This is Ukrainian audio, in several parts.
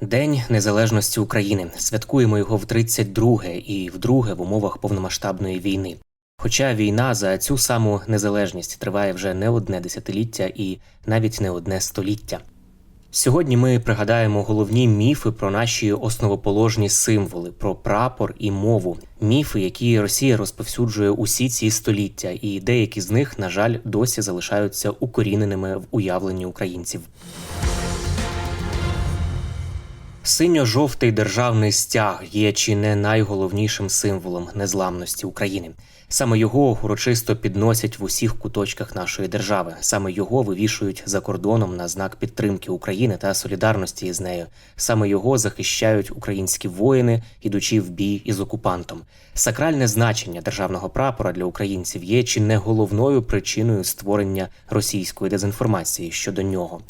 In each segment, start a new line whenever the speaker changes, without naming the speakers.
День незалежності України. Святкуємо його в 32-ге і вдруге в умовах повномасштабної війни. Хоча війна за цю саму незалежність триває вже не одне десятиліття і навіть не одне століття. Сьогодні ми пригадаємо головні міфи про наші основоположні символи, про прапор і мову, міфи, які Росія розповсюджує усі ці століття, і деякі з них, на жаль, досі залишаються укоріненими в уявленні українців. Синьо-жовтий державний стяг є чи не найголовнішим символом незламності України. Саме його урочисто підносять в усіх куточках нашої держави. Саме його вивішують за кордоном на знак підтримки України та солідарності із нею. Саме його захищають українські воїни, ідучи в бій із окупантом. Сакральне значення державного прапора для українців є чи не головною причиною створення російської дезінформації щодо нього.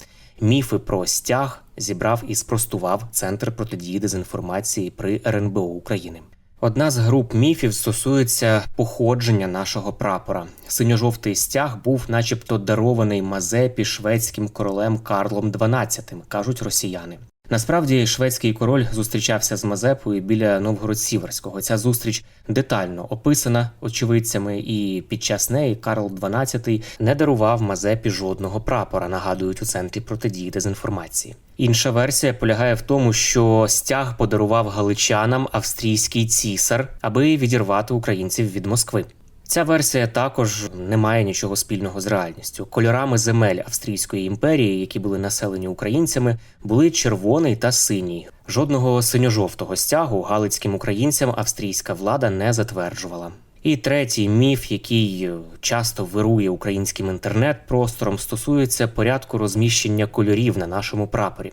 Міфи про стяг зібрав і спростував Центр протидії дезінформації при РНБО України. Одна з груп міфів стосується походження нашого прапора. Синьо-жовтий стяг був, начебто, дарований Мазепі шведським королем Карлом XII, кажуть росіяни. Насправді шведський король зустрічався з Мазепою біля Новгород-Сіверського. Ця зустріч детально описана очевидцями, і під час неї Карл XII не дарував Мазепі жодного прапора, нагадують у центрі протидії дезінформації. Інша версія полягає в тому, що стяг подарував галичанам австрійський цісар, аби відірвати українців від Москви. Ця версія також не має нічого спільного з реальністю. Кольорами земель Австрійської імперії, які були населені українцями, були червоний та синій. Жодного синьо-жовтого стягу галицьким українцям австрійська влада не затверджувала. І третій міф, який часто вирує українським інтернет-простором, стосується порядку розміщення кольорів на нашому прапорі.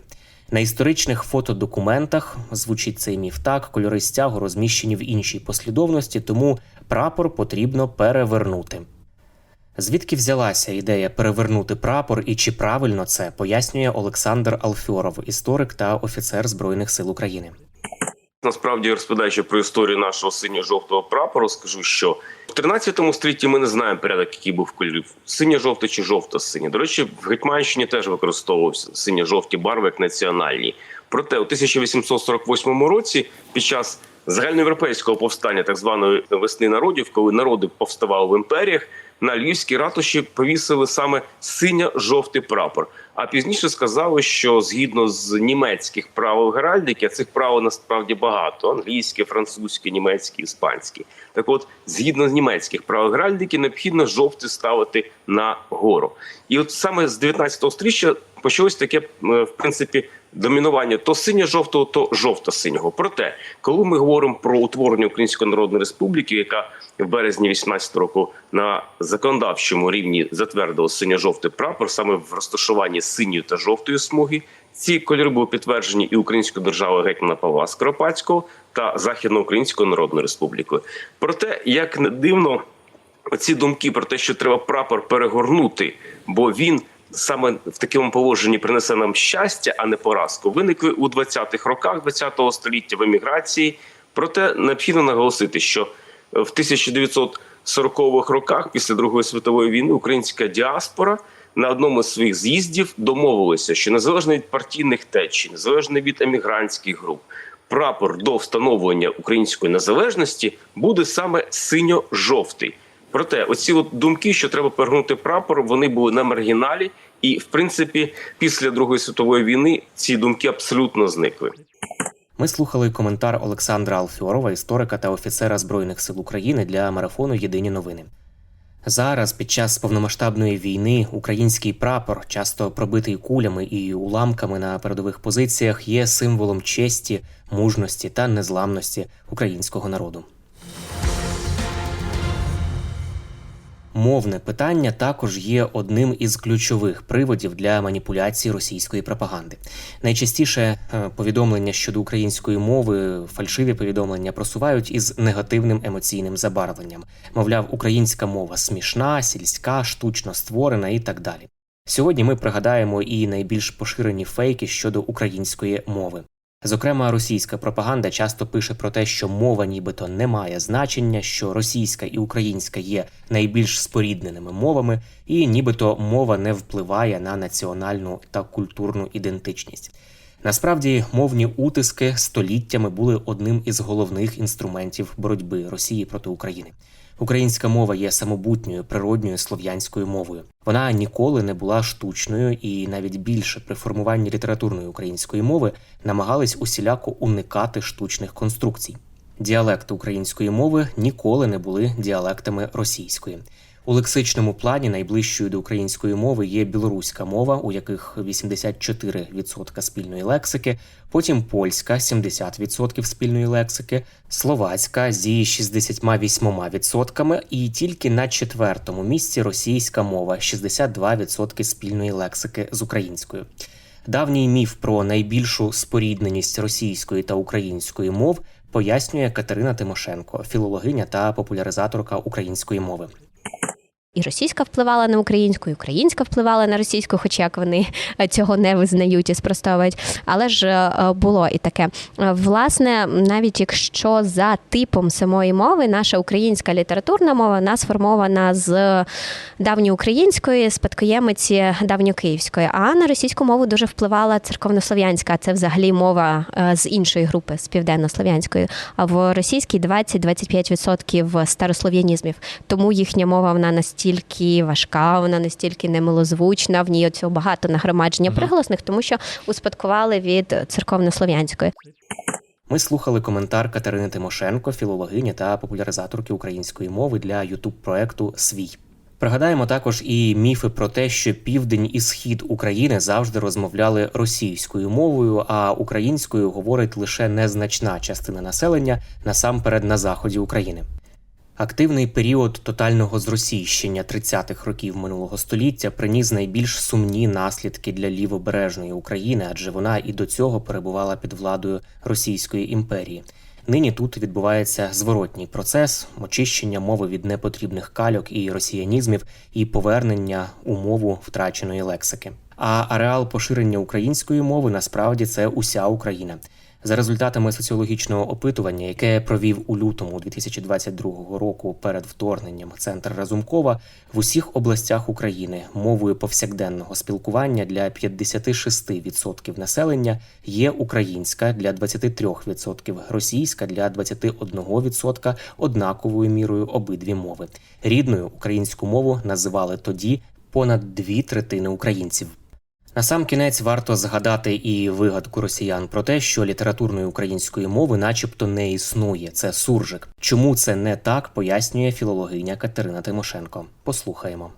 На історичних фотодокументах звучить цей міф так: кольори стягу розміщені в іншій послідовності, тому прапор потрібно перевернути. Звідки взялася ідея перевернути прапор і чи правильно це пояснює Олександр Алфьоров, історик та офіцер Збройних сил України.
Насправді, розповідаючи про історію нашого синьо-жовтого прапору, скажу, що в 13 столітті ми не знаємо порядок, який був кольорів синьо-жовтий чи жовто-синій. До речі, в Гетьманщині теж використовувався синьо-жовті барви як національні. Проте у 1848 році, під час загальноєвропейського повстання, так званої весни народів, коли народи повставали в імперіях, на львівській ратуші повісили саме синьо-жовтий прапор. А пізніше сказали, що згідно з німецьких правил геральдики, а цих правил насправді багато: англійське, французьке, німецьке, іспанське. Так, от, згідно з німецьких правил геральдики, необхідно жовтий ставити на гору. І от саме з 19 стріччя почалось таке, е, в принципі, домінування то синьо-жовтого, то жовто-синього. Проте, коли ми говоримо про утворення Української Народної Республіки, яка в березні 18 року на законодавчому рівні затвердила синьо-жовтий прапор, саме в розташуванні синьої та жовтої смуги. Ці кольори були підтверджені і Українською державою гетьмана Павла Скоропадського та Західноукраїнською Народною Республікою. Проте, як не дивно, оці думки про те, що треба прапор перегорнути, бо він саме в такому положенні принесе нам щастя, а не поразку, виникли у 20-х роках 20-го століття в еміграції. Проте необхідно наголосити, що в 1940-х роках, після Другої світової війни, українська діаспора на одному з своїх з'їздів домовилася, що незалежно від партійних течій, незалежно від емігрантських груп, прапор до встановлення української незалежності буде саме синьо-жовтий. Проте, оці от думки, що треба перегнути прапор, вони були на маргіналі, і в принципі, після Другої світової війни ці думки абсолютно зникли.
Ми слухали коментар Олександра Алфьорова, історика та офіцера Збройних сил України для марафону Єдині новини. Зараз, під час повномасштабної війни, український прапор, часто пробитий кулями і уламками на передових позиціях, є символом честі, мужності та незламності українського народу. Мовне питання також є одним із ключових приводів для маніпуляції російської пропаганди. Найчастіше е, повідомлення щодо української мови, фальшиві повідомлення просувають із негативним емоційним забарвленням. Мовляв, українська мова смішна, сільська, штучно створена і так далі. Сьогодні ми пригадаємо і найбільш поширені фейки щодо української мови. Зокрема, російська пропаганда часто пише про те, що мова нібито не має значення, що російська і українська є найбільш спорідненими мовами, і нібито мова не впливає на національну та культурну ідентичність. Насправді, мовні утиски століттями були одним із головних інструментів боротьби Росії проти України. Українська мова є самобутньою природньою слов'янською мовою. Вона ніколи не була штучною, і навіть більше при формуванні літературної української мови намагались усіляко уникати штучних конструкцій. Діалекти української мови ніколи не були діалектами російської. У лексичному плані найближчою до української мови є білоруська мова, у яких 84% спільної лексики, потім польська 70% спільної лексики, словацька зі 68%, і тільки на четвертому місці російська мова 62% спільної лексики з українською. Давній міф про найбільшу спорідненість російської та української мов пояснює Катерина Тимошенко, філологиня та популяризаторка української мови.
І російська впливала на українську, і українська впливала на російську, хоч як вони е, цього не визнають і спростовують. Але ж е, було і таке. Е, Власне, навіть якщо за типом самої мови наша українська літературна мова вона сформована з давньоукраїнської спадкоємиці давньокиївської, а на російську мову дуже впливала церковнослов'янська. Це взагалі мова е, з іншої групи, з південнослов'янської. А в російській 20-25% старослов'янізмів. Тому їхня мова вона настільки важка, вона настільки немилозвучна. В ній оцього багато нагромадження приголосних, тому що успадкували від церковнослов'янської.
Ми слухали коментар Катерини Тимошенко, філологині та популяризаторки української мови для ютуб проекту Свій. Пригадаємо також і міфи про те, що південь і схід України завжди розмовляли російською мовою, а українською говорить лише незначна частина населення насамперед на заході України. Активний період тотального зросійщення 30-х років минулого століття приніс найбільш сумні наслідки для лівобережної України, адже вона і до цього перебувала під владою Російської імперії. Нині тут відбувається зворотній процес очищення мови від непотрібних кальок і росіянізмів і повернення у мову втраченої лексики. А ареал поширення української мови насправді це уся Україна. За результатами соціологічного опитування, яке провів у лютому 2022 року перед вторгненням центр Разумкова, в усіх областях України мовою повсякденного спілкування для 56% населення є українська для 23%, російська для 21% однаковою мірою обидві мови. Рідною українську мову називали тоді понад дві третини українців. На сам кінець варто згадати і вигадку росіян про те, що літературної української мови, начебто, не існує. Це суржик. Чому це не так, пояснює філологиня Катерина Тимошенко. Послухаємо.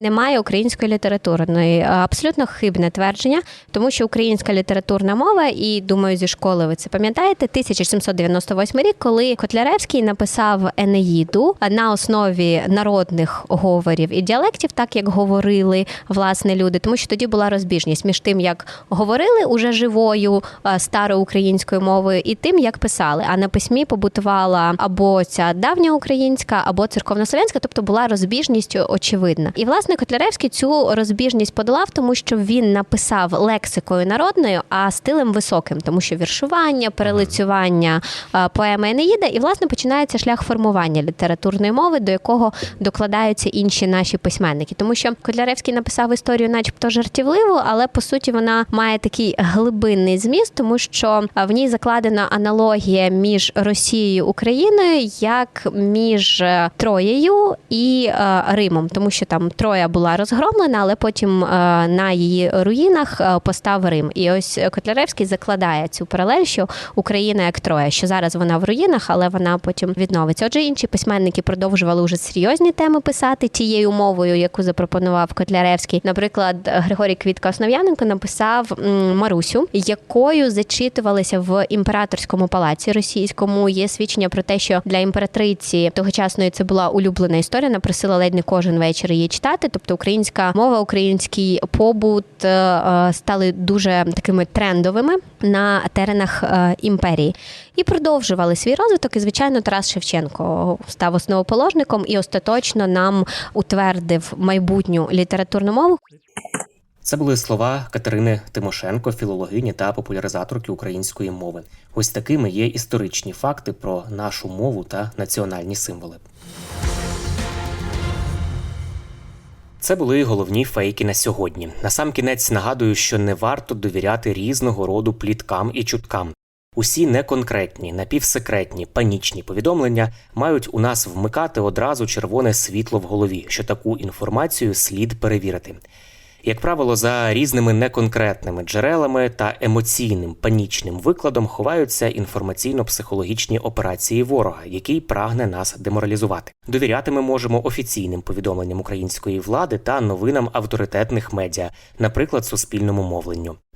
Немає української літературної абсолютно хибне твердження, тому що українська літературна мова, і думаю, зі школи ви це пам'ятаєте, 1798 рік, коли Котляревський написав Енеїду на основі народних говорів і діалектів, так як говорили власне люди, тому що тоді була розбіжність між тим, як говорили уже живою е, староукраїнською мовою, і тим, як писали. А на письмі побутувала або ця давня українська, або церковнослов'янська, тобто була розбіжність очевидна. І власне Котляревський цю розбіжність подолав, тому що він написав лексикою народною, а стилем високим, тому що віршування, перелицювання е, поеми Енеїда, і власне починається шлях формування літературної мови, до якого докладаються інші наші письменники. Тому що Котляревський написав історію, начебто жартівливу, але по суті вона має такий глибинний зміст, тому що е, в ній закладена аналогія між Росією і Україною як між е, Троєю і Римом, тому що там Троя Троя була розгромлена, але потім е, на її руїнах е, постав Рим. І ось Котляревський закладає цю паралель, що Україна як Троя, що зараз вона в руїнах, але вона потім відновиться. Отже, інші письменники продовжували уже серйозні теми писати тією мовою, яку запропонував Котляревський. Наприклад, Григорій Квітка Основ'яненко написав Марусю, якою зачитувалися в імператорському палаці російському. Є свідчення про те, що для імператриці тогочасної це була улюблена історія. Вона просила ледь не кожен вечір її читати. Тобто українська мова, український побут е, е, стали дуже такими трендовими на теренах е, імперії і продовжували свій розвиток. І звичайно, Тарас Шевченко став основоположником і остаточно нам утвердив майбутню літературну мову.
Це були слова Катерини Тимошенко, філологині та популяризаторки української мови. Ось такими є історичні факти про нашу мову та національні символи. Це були головні фейки на сьогодні. Насамкінець нагадую, що не варто довіряти різного роду пліткам і чуткам. Усі неконкретні, напівсекретні, панічні повідомлення мають у нас вмикати одразу червоне світло в голові, що таку інформацію слід перевірити. Як правило, за різними неконкретними джерелами та емоційним панічним викладом ховаються інформаційно-психологічні операції ворога, який прагне нас деморалізувати. Довіряти ми можемо офіційним повідомленням української влади та новинам авторитетних медіа, наприклад, суспільному мовленню.